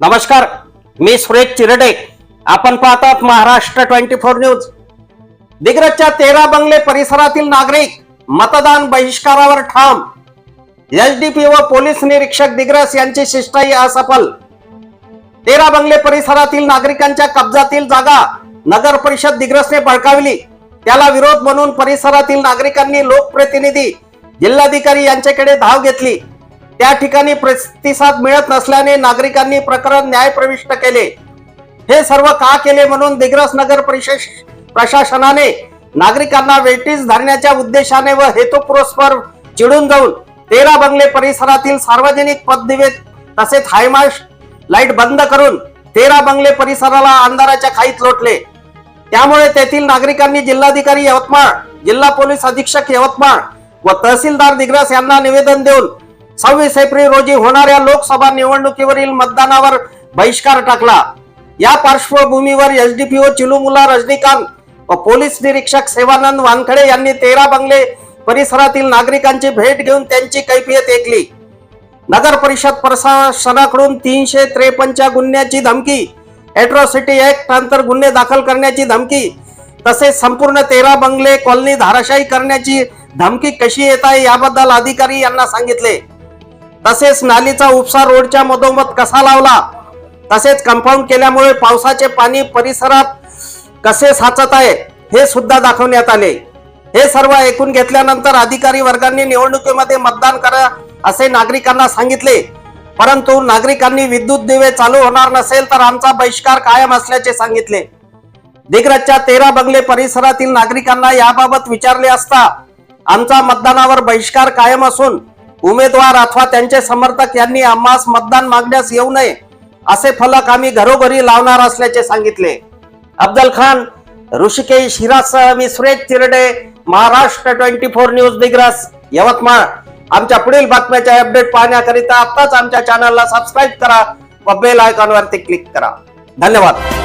नमस्कार मी सुरेश चिरडे. आपण पाहतात महाराष्ट्र ट्वेंटी फोर न्यूज. दिग्रजच्या तेरा बंगले परिसरातील नागरिक मतदान बहिष्कारावर ठाम. एसडीपी व पोलीस निरीक्षक दिग्रस यांची शिष्टाई असफल. तेरा बंगले परिसरातील नागरिकांच्या कब्जातील जागा नगर परिषद दिग्रसने बळकावली. त्याला विरोध म्हणून परिसरातील नागरिकांनी लोकप्रतिनिधी जिल्हाधिकारी यांच्याकडे धाव घेतली. त्या ठिकाणी प्रतिसाद मिळत नसल्याने नागरिकांनी प्रकरण न्याय प्रविष्ट केले. हे सर्व का केले म्हणून दिग्रस नगर परिषद प्रशासनाने नागरिकांना वेटीस धरण्याच्या उद्देशाने व हेतुपुरस्पर चिडून जाऊन तेरा बंगले परिसरातील सार्वजनिक पददिवे तसेच हायमाश लाइट बंद करून तेरा बंगले परिसराला अंधाराच्या खाईत लोटले. त्यामुळे तेथील नागरिकांनी जिल्हाधिकारी यवतमाळ जिल्हा पोलीस अधीक्षक यवतमाळ व तहसीलदार दिग्रस यांना निवेदन देऊन सव्वीस एप्रिल रोजी होणाऱ्या लोकसभा निवडणुकीवरील मतदानावर बहिष्कार टाकला. या पार्श्वभूमीवर एसडीपीओ चिलुमुला रजनीकांत व पोलीस निरीक्षक सेवानंद वानखडे यांनी तेरा बंगले परिसरातील नागरिकांची भेट घेऊन त्यांची कैफियत ऐकली. नगर परिषद प्रशासनाकडून तीनशे त्रेपन्नच्या गुन्ह्याची धमकी ॲट्रॉसिटी ऍक्ट नंतर गुन्हे दाखल करण्याची धमकी तसेच संपूर्ण तेरा बंगले कॉलनी धाराशाही करण्याची धमकी कशी येत आहे याबद्दल अधिकारी यांना सांगितले. तसेच नालीचा उपसा रोडच्या मधोमध कसा लावला? तसेच कंपाऊंड केल्यामुळे पावसाचे पाणी परिसरात कसे साचत आहे हे सुद्धा दाखवण्यात आले. हे सर्व ऐकून घेतल्यानंतर अधिकारी वर्गांनी निवडणुकीमध्ये मतदान करा असे नागरिकांना सांगितले. परंतु नागरिकांनी विद्युत दिवे चालू होणार नसेल तर आमचा बहिष्कार कायम असल्याचे सांगितले. दिग्रजच्या तेरा बंगले परिसरातील नागरिकांना याबाबत विचारले असता आमचा मतदानावर बहिष्कार कायम असून उमेदवार अथवा त्यांचे समर्थक यांनी आम्हास मतदान मागण्यास येऊ नये असे फलक आम्ही घरोघरी लावणार असल्याचे सांगितले. अफजल खान ऋषिकेश हिरासह मी Suresh Tirde Maharashtra twenty four news Digras Yavatmal. आमच्या पुढील बातम्याचे अपडेट पाहण्याकरिता आताच आमच्या चॅनलला सबस्क्राईब करा व बेल आयकॉनवरती क्लिक करा. धन्यवाद.